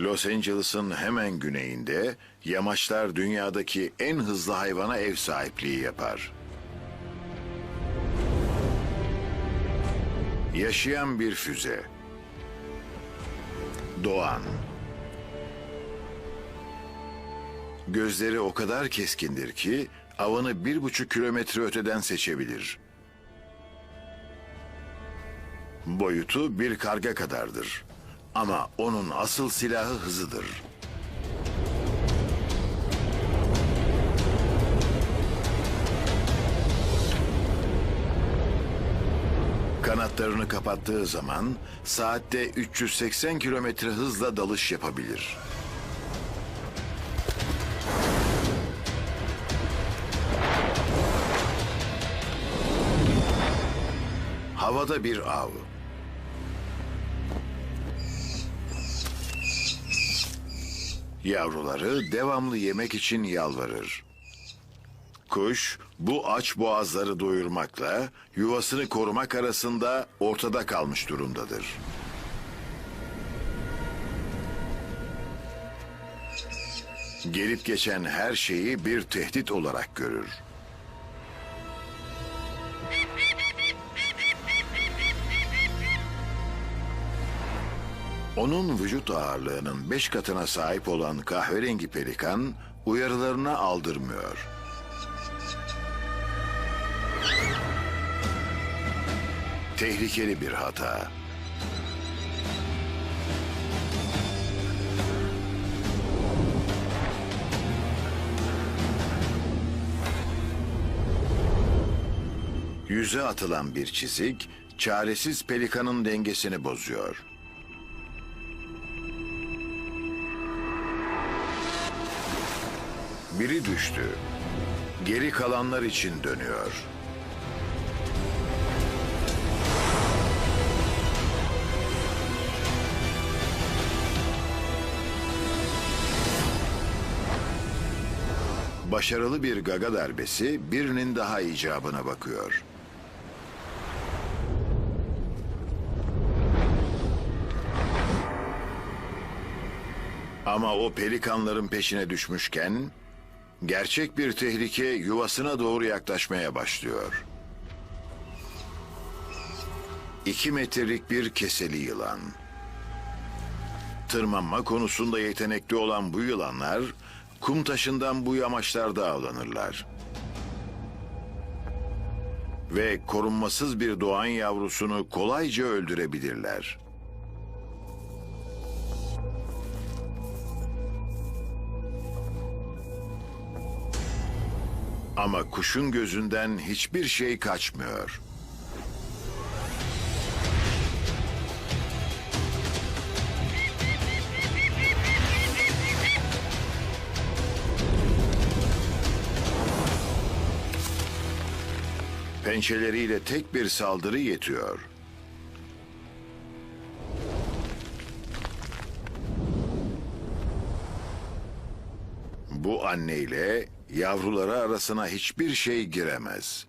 Los Angeles'ın hemen güneyinde yamaçlar dünyadaki en hızlı hayvana ev sahipliği yapar. Yaşayan bir füze. Doğan. Gözleri o kadar keskindir ki avını bir buçuk kilometre öteden seçebilir. Boyutu bir karga kadardır. Ama onun asıl silahı hızıdır. Kanatlarını kapattığı zaman saatte 380 kilometre hızla dalış yapabilir. Havada bir av. Yavruları devamlı yemek için yalvarır. Kuş bu aç boğazları doyurmakla yuvasını korumak arasında ortada kalmış durumdadır. Gelip geçen her şeyi bir tehdit olarak görür. Onun vücut ağırlığının beş katına sahip olan kahverengi pelikan uyarılarına aldırmıyor. Tehlikeli bir hata. Yüze atılan bir çizik, çaresiz pelikanın dengesini bozuyor. Biri düştü. Geri kalanlar için dönüyor. Başarılı bir gaga darbesi birinin daha icabına bakıyor. Ama o pelikanların peşine düşmüşken gerçek bir tehlike yuvasına doğru yaklaşmaya başlıyor. İki metrelik bir keseli yılan. Tırmanma konusunda yetenekli olan bu yılanlar kum taşından bu yamaçlarda avlanırlar. Ve korunmasız bir doğan yavrusunu kolayca öldürebilirler. Ama kuşun gözünden hiçbir şey kaçmıyor. Pençeleriyle tek bir saldırı yetiyor. Bu anneyle yavruları arasına hiçbir şey giremez.